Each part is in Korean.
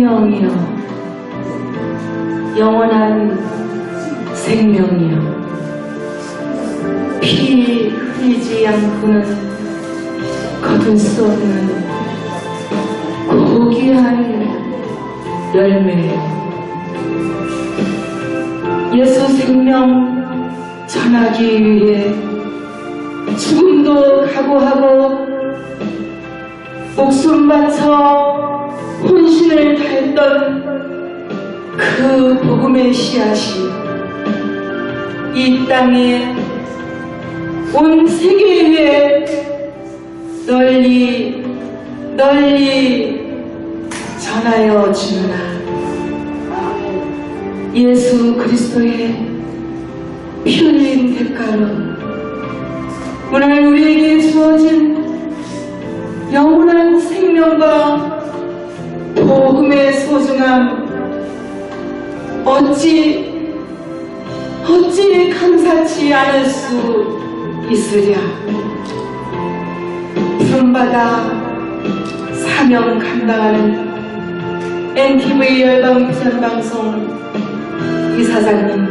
생명이여 영원한 생명이여 피 흘리지 않고는 거둘 수 없는 고귀한 열매요 예수 생명 전하기 위해 죽음도 각오하고 목숨 바쳐 다했던 그 복음의 씨앗이 이 땅에 온 세계 위에 널리 널리 전하여 주느라. 예수 그리스도의 피 흘린 대가로 오늘 우리에게 주어진 영원한 생명과 소중함 어찌 어찌 감사치 않을 수 있으랴? 푸른바다 사명 감당하는 NTV 열방 비전방송 이사장님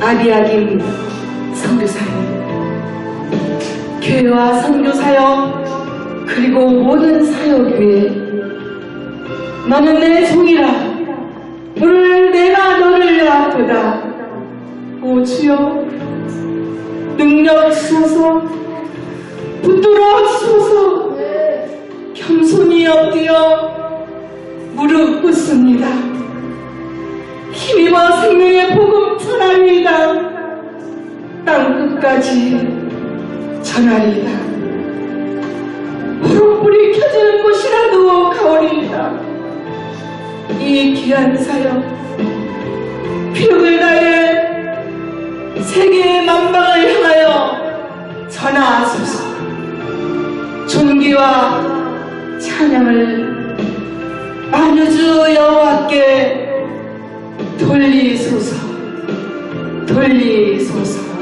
아비아김 선교사님 교회와 선교사역 그리고 모든 사역 위에 너는 내 종이라. 오늘 내가 너를 낳았도다. 오 주여. 능력 주소서. 붙들어 주소서. 겸손히 엎드려 무릎 꿇습니다. 힘입어 생명의 복음 전하리이다. 땅 끝까지 전하리이다. 푸른 불이 켜지는 곳이라도 가오리이다 이 귀한 사역 피력을 다해 세계의 만방을 향하여 전하소서. 존귀와 찬양을 만유주 여호와께 돌리소서 돌리소서